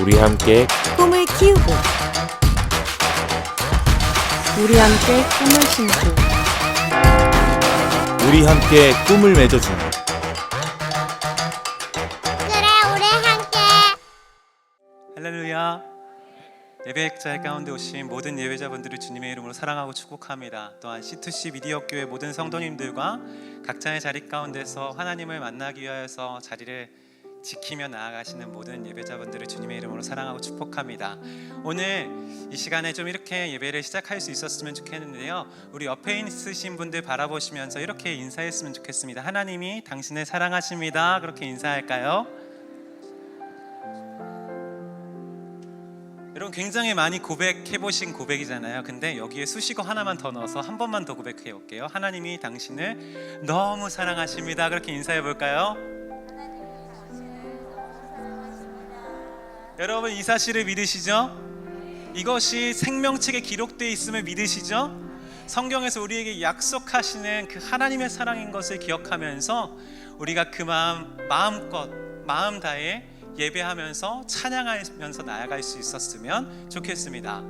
우리 함께 꿈을 키우고 우리 함께 꿈을 심고 우리 함께 꿈을 맺어주는 그래 우리 함께 할렐루야. 예배 자리 가운데 오신 모든 예배자분들을 주님의 이름으로 사랑하고 축복합니다. 또한 C2C 미디어 교회 모든 성도님들과 각자의 자리 가운데서 하나님을 만나기 위하여서 자리를 지키며 나아가시는 모든 예배자분들을 주님의 이름으로 사랑하고 축복합니다. 오늘 이 시간에 좀 이렇게 예배를 시작할 수 있었으면 좋겠는데요. 우리 옆에 있으신 분들 바라보시면서 이렇게 인사했으면 좋겠습니다. 하나님이 당신을 사랑하십니다. 그렇게 인사할까요? 여러분 굉장히 많이 고백해 보신 고백이잖아요. 근데 여기에 수식어 하나만 더 넣어서 한 번만 더 고백해 볼게요. 하나님이 당신을 너무 사랑하십니다. 그렇게 인사해 볼까요? 여러분 이 사실을 믿으시죠? 이것이 생명책에 기록되어 있음을 믿으시죠? 성경에서 우리에게 약속하시는 그 하나님의 사랑인 것을 기억하면서 우리가 그 마음 마음껏 마음 다해 예배하면서 찬양하면서 나아갈 수 있었으면 좋겠습니다.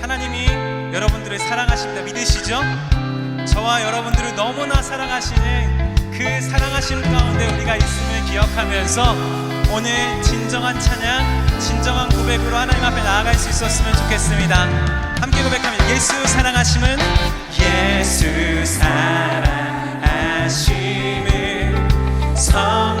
하나님이 여러분들을 사랑하십니다. 믿으시죠? 저와 여러분들을 너무나 사랑하시는 그 사랑하심 가운데 우리가 있음을 기억하면서 오늘 진정한 찬양, 진정한 고백으로 하나님 앞에 나아갈 수 있었으면 좋겠습니다. 함께 고백하면 예수 사랑하심은 예수 사랑하심을 성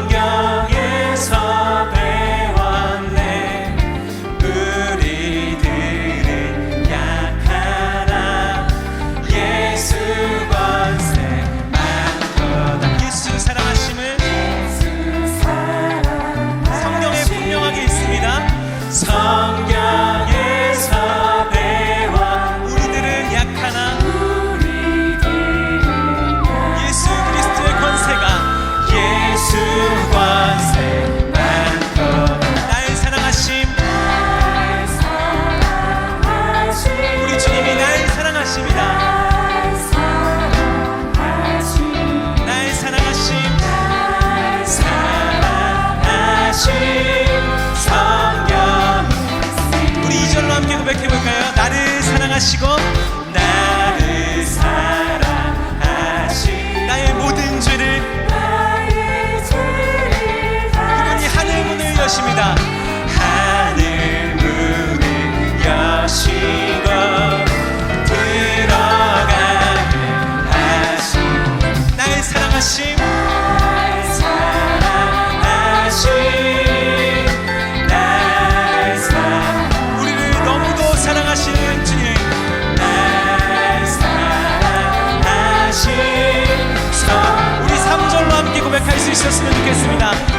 여십니다. 하늘 문을 여시고 들어가게 하시 나의 사랑하심. 사랑하심. 나의 사랑. 우리를 너무도 사랑하시는 주님. 나의 사랑하심. 성 우리 3절로 함께 고백할 수 있었으면 좋겠습니다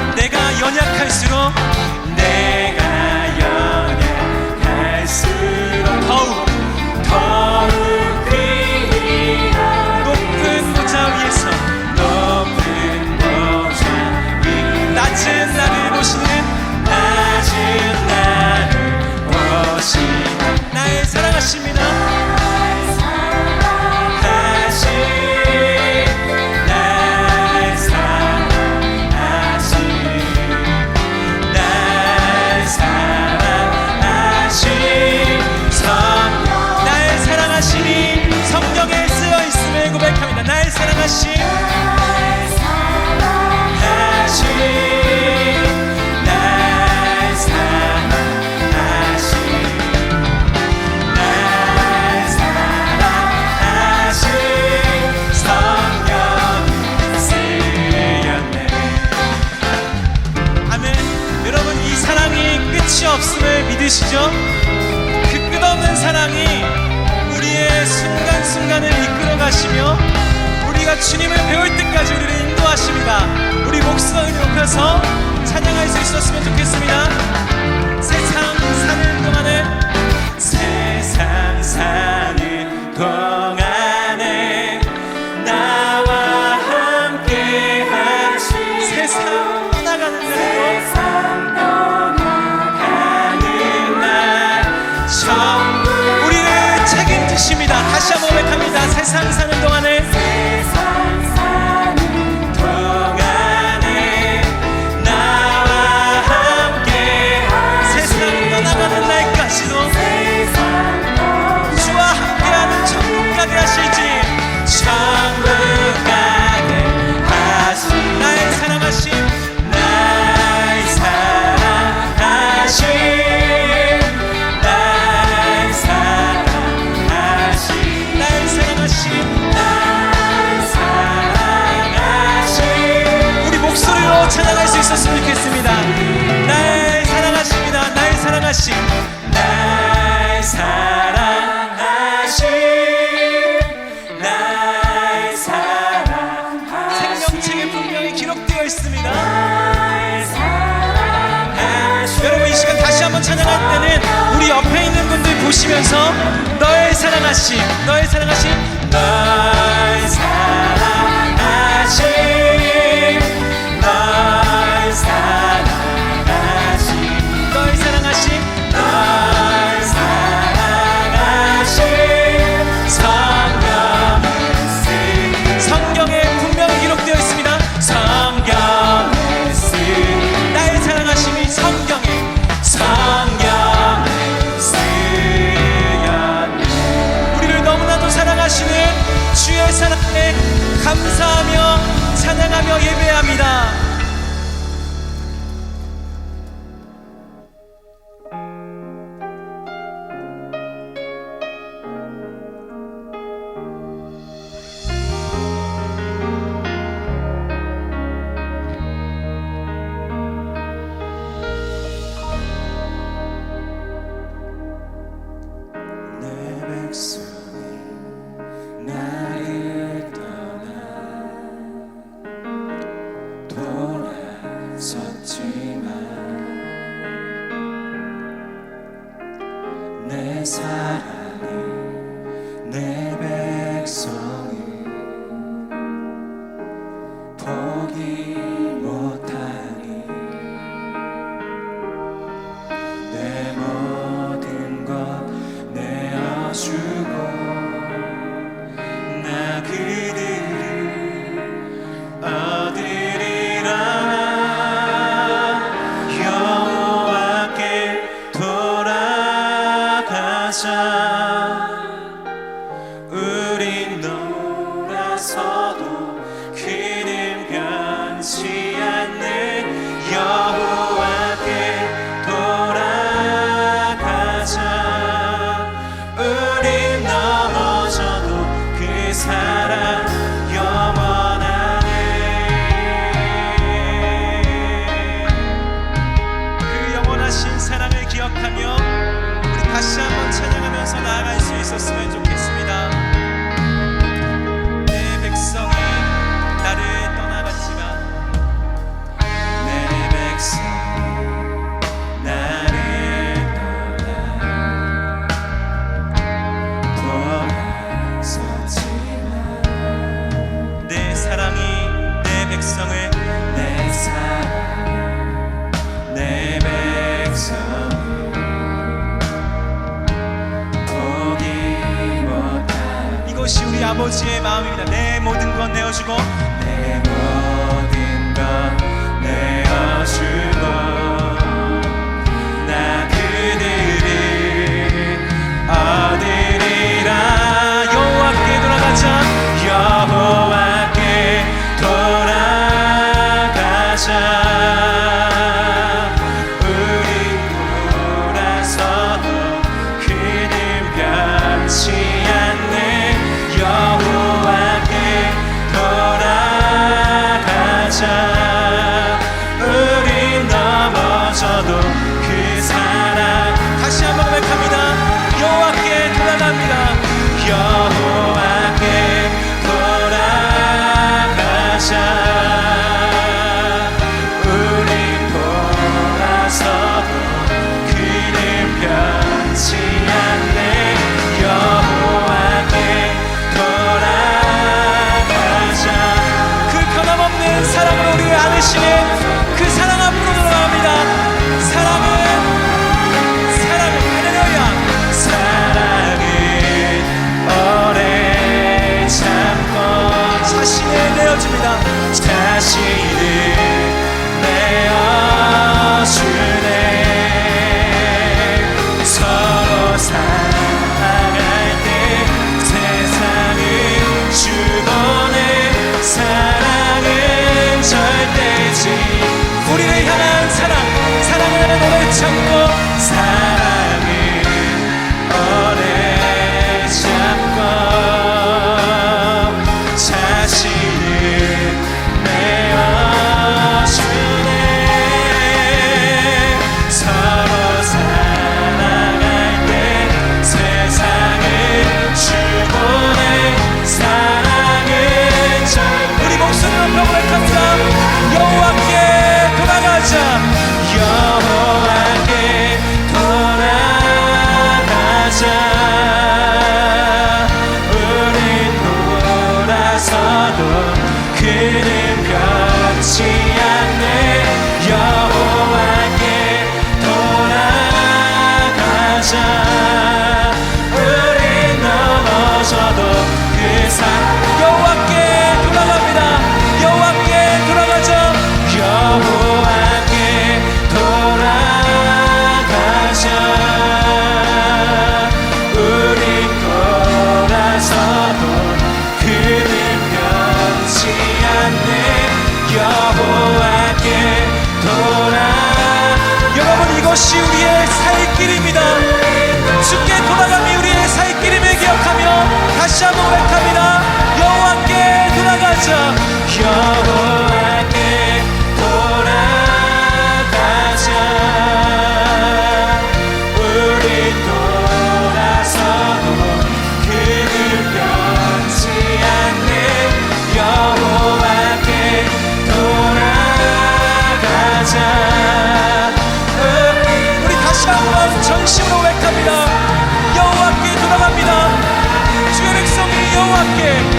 없음을 믿으시죠? 그 끝없는 사랑이 우리의 순간순간을 이끌어 가시며 우리가 주님을 배울 때까지 우리를 인도하십니다. 우리 목소리 높여서 찬양할 수 있었으면 좋겠습니다. 세상 사는 동안에 세상 사는 동안에 나와 함께 하시 세상 떠나가는 날에도 가는 날 우리를 책임지십니다 다시 한번 고백합니다 세상 사는 동안에 있습니다. 여러분 이 시간 다시 한번 찬양할 때는 우리 옆에 있는 분들 보시면서 너의 사랑하심, 너의 사랑하심, 나. 아버지의 마음입니다. 내 모든 것 내어주고 내 모든 것 내어주고 찾고 우리의 살 길입니다. 주께 돌아감이 우리의 살 길임을 기억하며 다시 한번 Rocket.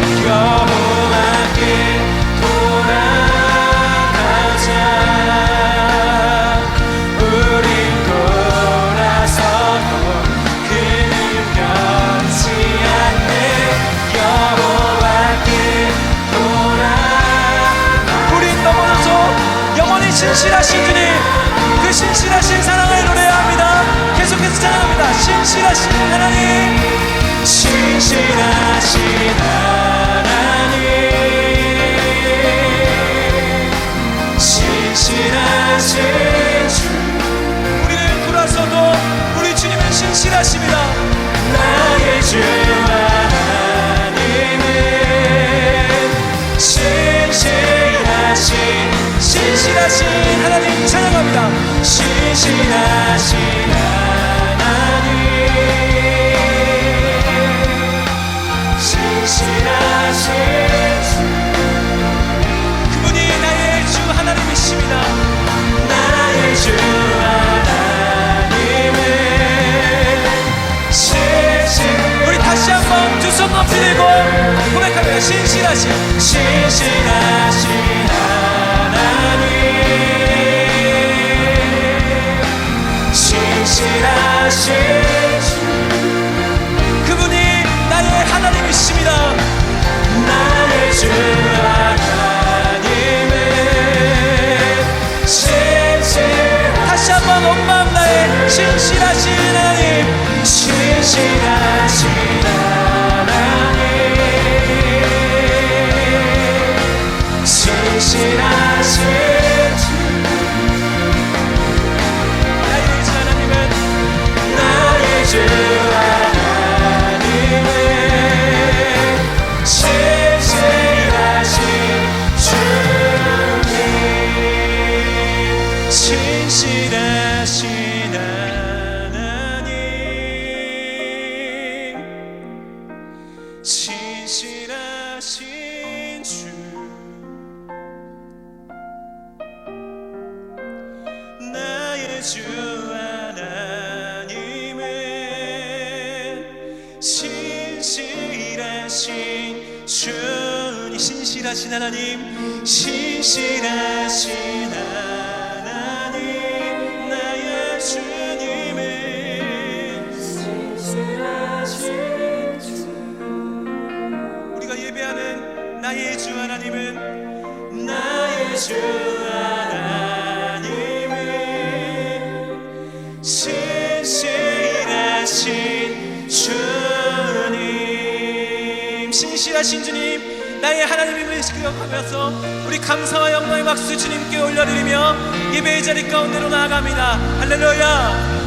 신실하신 하나님 찬양합니다. 신실하신 하나님. 신실하신 주 그분이 나의 주 하나님이십니다. 나의 주 하나님은 신실 우리 다시 한번 두 손 높이 들고 고백합니다 신실하신 신실하신 하신 주. 그분이 나의 하나님이십니다. 나의 주 하나님은 신실 다시 한번 온 마음 나의 신실하신 하나님. 신실하신 하나님 신실하신 하나님 신실하신 하나님 나의 주님은 신실하신 주. 우리가 예배하는 나의 주 하나님은 나의 주 하나님 하신 주님 나의 하나님임을 기억하면서 우리 감사와 영광의 박수 주님께 올려드리며 예배의 자리 가운데로 나아갑니다. 할렐루야